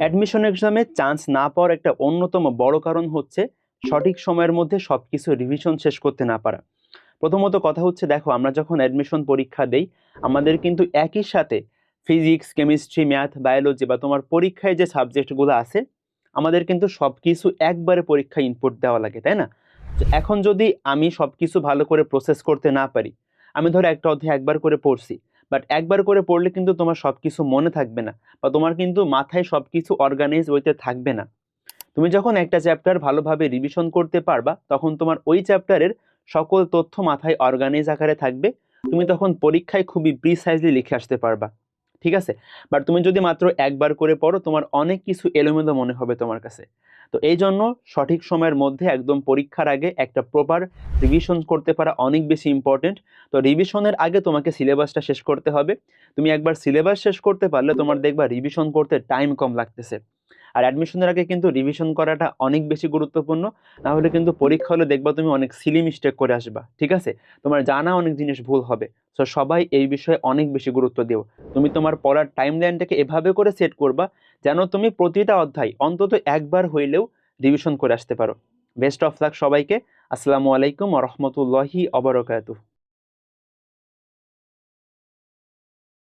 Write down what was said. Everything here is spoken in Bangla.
অ্যাডমিশন এক্সামে চান্স না পাওয়ার একটা অন্যতম বড় কারণ হচ্ছে সঠিক সময়ের মধ্যে সব কিছু রিভিশন শেষ করতে না পারা। প্রথমত কথা হচ্ছে, দেখো, আমরা যখন অ্যাডমিশন পরীক্ষা দেই, আমাদের কিন্তু একই সাথে ফিজিক্স কেমিস্ট্রি ম্যাথ বায়োলজি বা তোমার পরীক্ষায় যে সাবজেক্টগুলো আছে, আমাদের কিন্তু সব কিছু একবারে পরীক্ষায় ইনপুট দেওয়া লাগে, তাই না? এখন যদি আমি সব কিছু ভালো করে প্রসেস করতে না পারি, আমি ধরো একটা অধ্যায় একবার করে পড়ছি বাট একবার করে পড়লে কিন্তু তোমার সব কিছু মনে থাকবে না বা তোমার কিন্তু মাথায় সব কিছু অর্গানাইজ হইতে থাকবে না। তুমি যখন একটা চ্যাপ্টার ভালোভাবে রিভিশন করতে পারবা, তখন তোমার ওই চ্যাপ্টারের সকল তথ্য মাথায় অর্গানাইজ আকারে থাকবে। তুমি তখন পরীক্ষায় খুবই প্রিসাইজলি লিখে আসতে পারবা। ঠিক আছে? বাট তুমি যদি মাত্র একবার করে পড়ো, তোমার অনেক কিছু এলোমেলো মনে হবে তোমার কাছে। তো এই জন্য সঠিক সময়ের মধ্যে একদম পরীক্ষার আগে একটা প্রপার রিভিশন করতে পারা অনেক বেশি ইম্পর্টেন্ট তো রিভিশনের আগে তোমাকে সিলেবাসটা শেষ করতে হবে। তুমি একবার সিলেবাস শেষ করতে পারলে তোমার দেখবা রিভিশন করতে টাইম কম লাগতেছে। আর অ্যাডমিশনের আগে কিন্তু রিভিশন করাটা অনেক বেশি গুরুত্বপূর্ণ। না হলে কিন্তু পরীক্ষা হলে দেখবা তুমি অনেক সিলি মিস্টেক করে আসবা, ঠিক আছে? তোমার জানা অনেক জিনিস ভুল হবে। সো সবাই এই বিষয়ে অনেক বেশি গুরুত্ব দিও। তুমি তোমার পড়ার টাইম লাইনটাকে এভাবে করে সেট করবা যেন তুমি প্রতিটা অধ্যায় অন্তত একবার হইলেও রিভিশন করে আসতে পারো। বেস্ট অফ লাক সবাইকে। আসসালামু আলাইকুম রহমতুল্লাহি অবরকাতুহ